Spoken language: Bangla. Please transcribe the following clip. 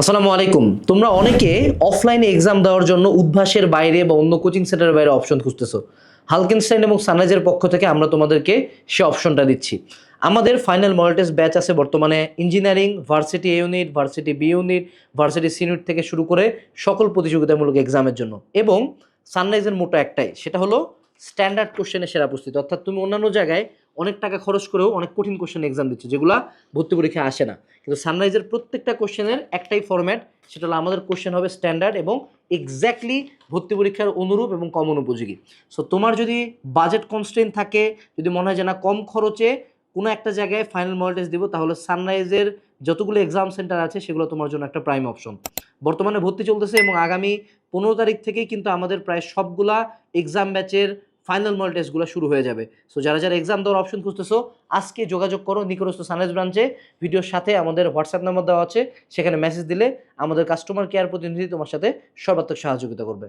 আসসালামু আলাইকুম। তোমরা অনেকে অফলাইনে এক্সাম দেওয়ার জন্য উদ্ভাসের বাইরে বা অন্য কোচিং সেন্টারের বাইরে অপশন খুঁজতেছো। হালকেনস্টাইন এবং সানরাইজের পক্ষ থেকে আমরা তোমাদেরকে সে অপশনটা দিচ্ছি। আমাদের ফাইনাল মডেল ব্যাচ আছে বর্তমানে engineering varsity A unit varsity B unit varsity C unit থেকে শুরু করে সকল প্রতিযোগিতামূলক এক্সামের জন্য। এবং সানরাইজের মোটো একটাই, সেটা হলো স্ট্যান্ডার্ড কোশ্চেনে সেরা প্রস্তুতি। অর্থাৎ তুমি অন্যান্য জায়গায় অনেক টাকা খরচ করেও অনেক কঠিন কোশ্চেন এক্সাম দিচ্ছ, যেগুলা ভর্তি পরীক্ষায় আসে না। কিন্তু সানরাইজের প্রত্যেকটা কোশ্চেনের একটাই ফরম্যাট সেটা হলো আমাদের কোশ্চেন হবে স্ট্যান্ডার্ড এবং এক্স্যাক্টলি ভর্তি পরীক্ষার অনুরূপ এবং কমন উপযোগী। সো তোমার যদি বাজেট কনস্ট্রেন থাকে, যদি মনে হয় যে না, কম খরচে কোনো একটা জায়গায় ফাইনাল মডেল দিব, তাহলে সানরাইজের যতগুলো এক্সাম সেন্টার আছে, সেগুলো তোমার জন্য একটা প্রাইম অপশন বর্তমানে ভর্তি চলতেছে এবং আগামী পনেরো তারিখ থেকেই কিন্তু আমাদের প্রায় সবগুলা এক্সাম ব্যাচের ফাইনাল মল টেস্টগুলো শুরু হয়ে যাবে। সো যারা যারা এক্সাম দেওয়ার অপশন খুঁজতেছো, আজকে যোগাযোগ করো নিকটস্থ সানরাইজ ব্রাঞ্চে ভিডিওর সাথে আমাদের হোয়াটসঅ্যাপ নাম্বার দেওয়া আছে, সেখানে মেসেজ দিলে আমাদের কাস্টমার কেয়ার প্রতিনিধি তোমার সাথে সর্বাত্মক সহযোগিতা করবে।